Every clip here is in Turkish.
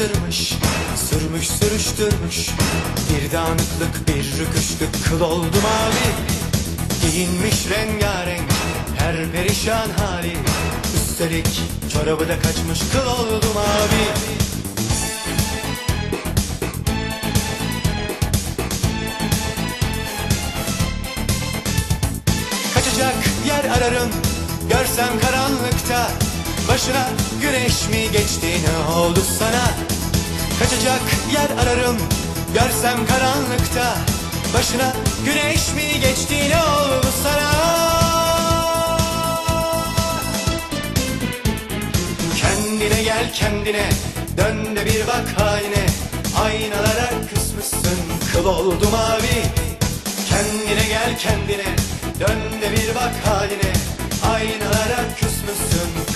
takıştırmış Sürmüş sürüştürmüş. Bir dağınıklık bir rüküşlük Kıl oldu mavi Giyinmiş rengarenk Her perişan hali. Üstelik çorabı da kaçmış Kıl oldu mavi Kaçacak yer ararım Görsem karanlıkta. Başına güneş mi geçti ne oldu sana Kaçacak yer ararım Görsem karanlıkta. Başına güneş mi geçti ne oldu sana? Kendine gel kendine Dön de bir bak haline. Aynalara kısmışsın Kıl oldu mavi. Kendine gel kendine Dön de bir bak haline. Aynalara küsmüşsün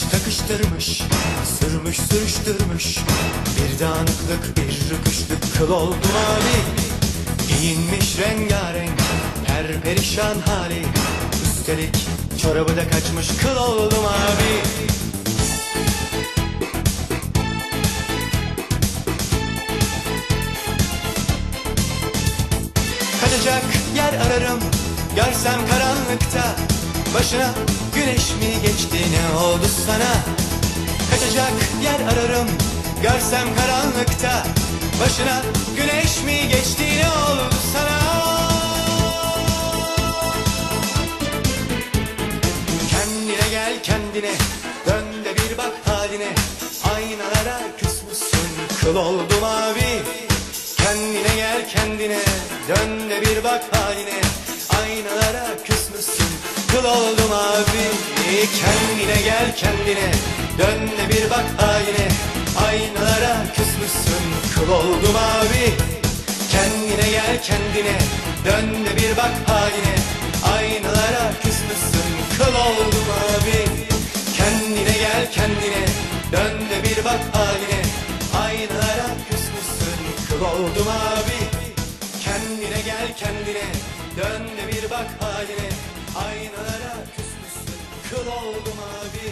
Takmış takıştırmış Sürmüş sürüştürmüş. Bir dağınıklık bir rüküşlük Kıl oldu mavi Giyinmiş rengarenk Her perişan hali. Üstelik çorabı da kaçmış Kıl oldu mavi Kaçacak yer ararım Görsem karanlıkta Başına. Güneş mi geçti ne oldu sana? Kaçacak yer ararım Görsem karanlıkta. Başına güneş mi geçti ne oldu sana? Kendine gel kendine Dön de bir bak haline. Aynalara küsmüşsün Kıl oldu mavi. Kendine gel kendine Dön de bir bak haline. Aynalara küsmüşsün Kıl oldu mavi Kendine gel kendine. Dön de bir bak haline Aynalara küsmüşsün Kıl oldu mavi Kendine gel kendine. Dön de bir bak haline Aynalara küsmüşsün Kıl oldu mavi Kendine gel kendine. Dön de bir bak haline Aynalara küsmüşsün Kıl oldu mavi küsmüşsün Kıl oldu mavi